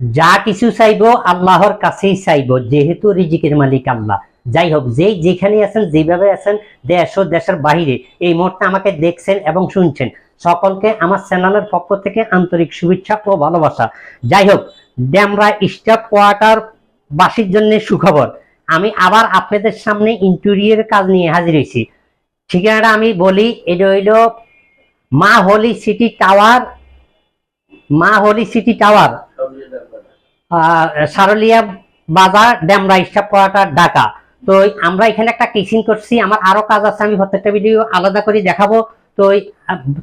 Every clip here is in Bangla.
যা কিছু চাইব আল্লাহর কাছেই চাইব, যেহেতু রিজিকের মালিক আল্লাহ। যাই হোক, যেই যেখানে আছেন, যেভাবে আছেন, দেশ ও দেশের বাহিরে, এই মুহূর্তে আমাকে দেখছেন এবং শুনছেন। সকলকে আমার চ্যানেলের পক্ষ থেকে আন্তরিক শুভেচ্ছা ও ভালোবাসা। যাই হোক, ড্যামরা স্টাফ কোয়ার্টার বাসীর জন্য সুখবর। আমি আবার আপনাদের সামনে ইন্টেরিয়র কাজ নিয়ে হাজির হয়েছি। ঠিকানাটা আমি বলি, এটা হইল মা হোলি সিটি টাওয়ার, মা হোলি সিটি টাওয়ার। সারলিয়া বাজার ড্যামরা স্টাফ কোয়ার্টার, ঢাকা। তো আমরা এখানে একটা কিচিং করছি, আমার আরও কাজ আছে, আমি প্রত্যেকটা ভিডিও আলাদা করে দেখাবো। তো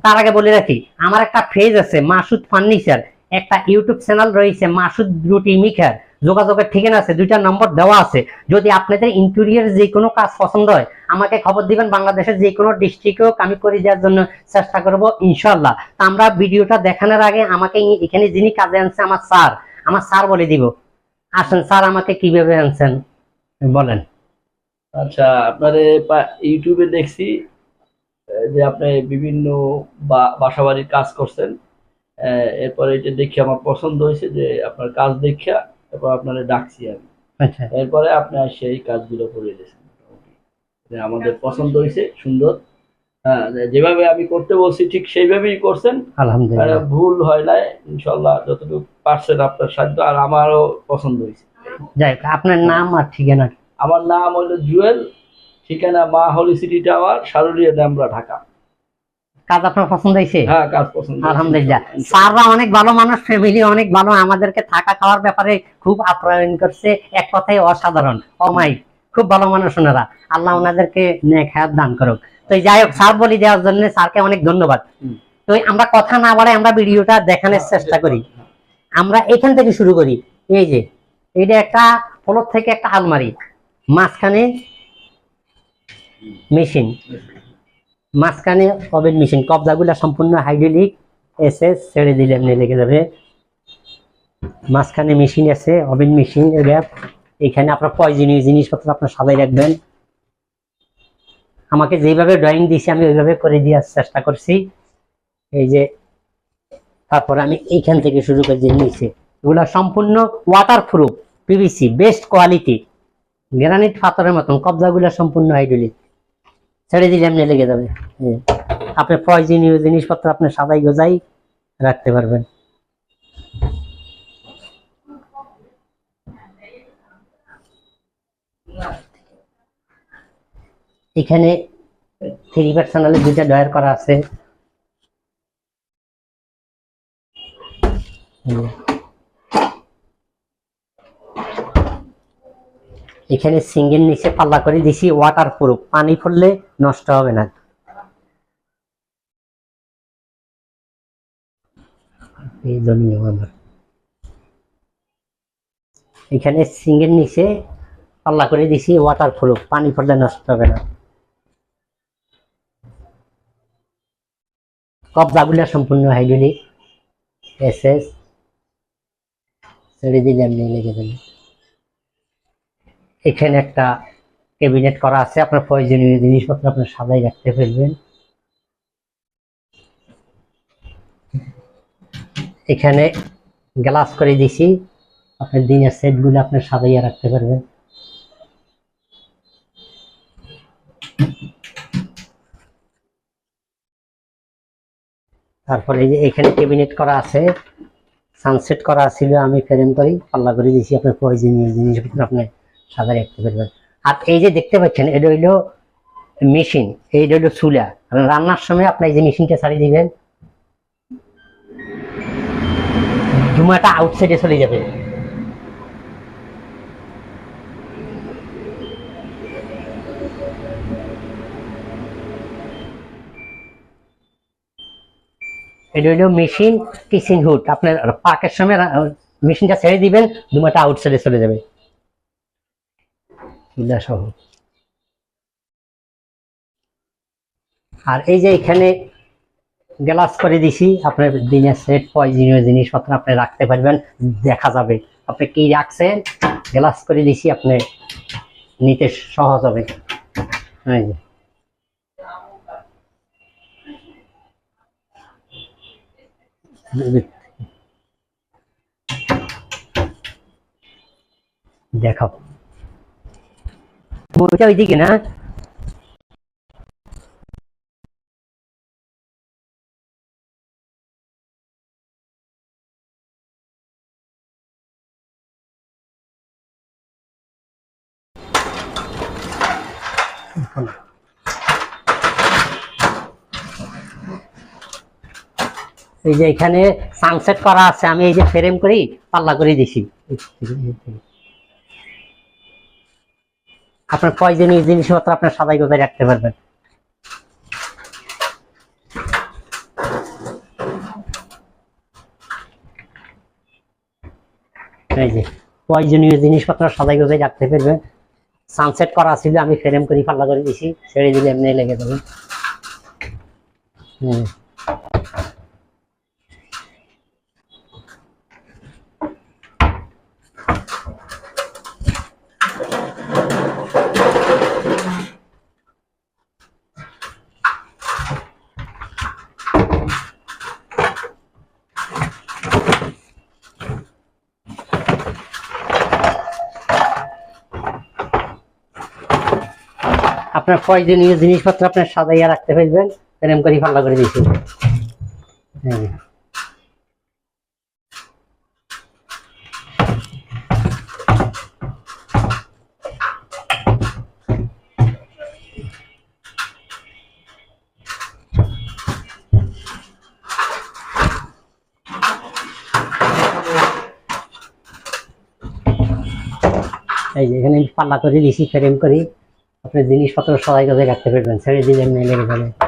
তার আগে বলে রাখি, আমার একটা পেজ আছে, মাসুদ ফার্নিচার। একটা ইউটিউব চ্যানেল রয়েছে, মাসুদ রুটি মিখার। যোগাযোগের ঠিকানা আছে, দুইটা নম্বর দেওয়া আছে। যদি আপনাদের ইন্টেরিয়ার যে কোনো কাজ পছন্দ হয়, আমাকে খবর দিবেন, বাংলাদেশের যে কোনো ডিস্ট্রিক্টেও আমি করে দেওয়ার জন্য চেষ্টা করব ইনশাল্লাহ আমরা ভিডিওটা দেখানোর আগে আমাকে এখানে যিনি কাজে আনছে, আমার স্যার আমার স্যার বলে দিব। আসেন স্যার আমাকে কীভাবে আনছেন বলেন। আচ্ছা আপনার ইউটিউবে দেখছি যে আপনি বিভিন্ন বা- বাসাবাড়ির কাজ করছেন। এরপরে এটা দেখে আমার পছন্দ হয়েছে যে আপনার কাজ দেখা তারপর আপনারে ডাকছি আমি। আচ্ছা। এরপরে আপনি সেই কাজগুলো করে দিয়েছেন। আমাদের পছন্দ হয়েছে সুন্দর। হ্যাঁ যেভাবে আমি করতে বলছি ঠিক সেইভাবেই করছেন। আলহামদুলিল্লাহ। ভুল হয় নাই ইনশাল্লাহ যতটুকু পারছেন আপনার সাধ্য আর আমারও পছন্দ হয়েছে। যাই আপনার নাম আর ঠিকানা? আমার নাম হলো জুয়েল ঠিকানা মা holy city tower Sarulia Demra Dhaka. কাজ আপনার পছন্দ হয়েছে? হ্যাঁ কাজ পছন্দ আলহামদুলিল্লাহ। স্যাররা অনেক ভালো মানুষ ফ্যামিলি অনেক ভালো আমাদেরকে থাকা খাওয়ার ব্যাপারে খুব আপ্যায়ন করছে এক কথায় অসাধারণ। অমাই খুব ভালো মানুষ ওনারা। আল্লাহ ওনাদেরকে নেক হায়াত দান করুক। তো যাই হোক স্যার বলি দেওয়ার জন্য স্যারকে অনেক ধন্যবাদ। তো আমরা কথা না বলে আমরা ভিডিওটা দেখানোর চেষ্টা করি। আমরা এখান থেকে শুরু করি। এই যে এটা একটা ফ্লোর থেকে একটা আলমারি। মাঝখানে মেশিন। মাঝখানে ওভেন মেশিন। কবজাগুলা সম্পূর্ণ হাইড্রোলিক এসে ছেড়ে দিলে এমনি লেগে যাবে। মাঝখানে মেশিন আছে, ওভেন মেশিন র্যাপ এখানে আপনার প্রয়োজনীয় জিনিসপত্র আপনার সাজাই রাখবেন। আমাকে যেভাবে ড্রয়িং দিয়েছি, আমি ওইভাবে করে দেওয়ার চেষ্টা করছি। এই যে তারপরে আমি এইখান থেকে শুরু করে যে নিচে এগুলা সম্পূর্ণ water proof PVC best quality granite পাথরের মতন, কবজাগুলা সম্পূর্ণ হাইড্রোলিক ছেড়ে দিলে এমনি লেগে যাবে। আপনি প্রয়োজনীয় জিনিসপত্র আপনি সাদাই গোজাই রাখতে পারবেন। এখানে থ্রি পার্সোনালে দুইটা ডয়ার করা আছে। এখানে সিঙ্গেল নিচে পাল্লা করে দিছি ওয়াটার প্রুফ পানি পড়লে নষ্ট হবে না। এখানে সিঙ্গেল নিচে পাল্লা করে দিছি ওয়াটার প্রুফ পানি পড়লে নষ্ট হবে না। কবজাগুলা সম্পূর্ণ হাইড্রোলিক এস এস ছেড়ে দিলে লেগে যাবে এখানে একটা ক্যাবিনেট করা আছে, আপনার প্রয়োজনীয় জিনিসপত্র আপনার সাজাই রাখতে পারবেন এখানে গ্লাস করে দিছি, আপনার দিনের সেটগুলো আপনার সাজাইয়া রাখতে পারবেন। তারপরে এই যে এখানে ক্যাবিনেট করা আছে সানসেট করা ছিল, আমি ফ্রেম করি পাল্লা করে দিয়েছি, আপনার প্রয়োজনীয় জিনিসগুলো আপনি সাদা রাখতে পারবেন। আর এই যে দেখতে পাচ্ছেন, এটা হইল মেশিন এইটা হইল চুলা। রান্নার সময় আপনি এই যে মেশিনটা ছাড়িয়ে দিবেন ধুমাটা আউটসাইডে চলে যাবে। এটা হইল মেশিন কিচিং হুড। আপনার পাকের সময় মেশিনটা ছেড়ে দিবেন ধুমাটা আউটসাইডে চলে যাবে। আর এই যে এখানে গ্লাস করে দিছি, আপনার দিনের সেট, প্রয়োজনীয় জিনিসপত্র আপনি রাখতে পারবেন, দেখা যাবে। আপনি কি রাখছেন? গ্লাস করে দিছি, আপনি নিতে সহজ হবে। এই যে। giữ vịt dạ không mua chơi gì kìa nó Thank you. এই যে এখানে সানসেট করা আছে, আমি এই যে ফ্রেম করি, পাল্লা করে দিছি। আপনার প্রয়োজনীয় জিনিসপত্র আপনার সবাই কোথায় রাখতে পারবেন। এই যে প্রয়োজনীয় জিনিসপত্র সবাই কোথায় রাখতে পারবেন। সানসেট করা ছিল, আমি ফ্রেম করি, পাল্লা করে দিছি, ছেড়ে দিলে এমনি লেগে যাবে। হুম আপনার প্রয়োজনীয় জিনিসপত্র আপনার সাজাইয়া রাখতে পারবেন এরকম করে পাল্লা করে দিয়েছি হ্যাঁ। এই যে এখানে পাল্লা করে দিছি ফ্রেম করি। আপনি জিনিসপত্র সবাই কাছে রাখতে পারবেন ছেড়ে দিলে মেলে লেগে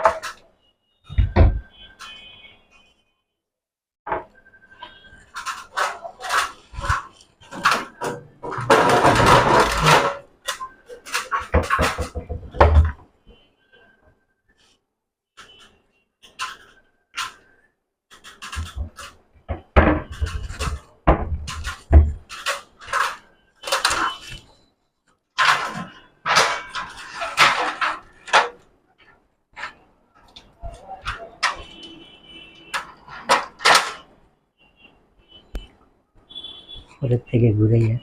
যাবে ওদের থেকে ঘুরে যায়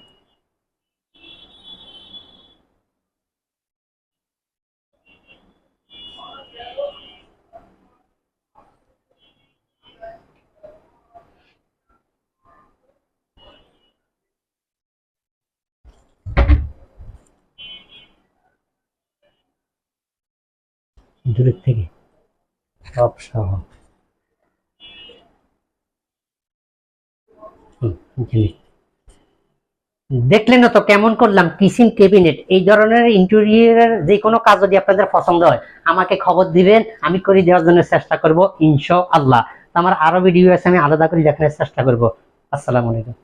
দূরের থেকে সব সহ হুম, জিনিস দেখলেন তো কেমন করলাম? কিচেন, ক্যাবিনেট, এই ধরনের ইন্টেরিয়রের যে কোনো কাজ যদি আপনাদের পছন্দ হয়, আমাকে খবর দিবেন, আমি করে দেওয়ার জন্য চেষ্টা করব ইনশা আল্লাহ আমার আরও ভিডিও আছে, আমি আলাদা করে দেখানোর চেষ্টা করব। আসসালামু আলাইকুম।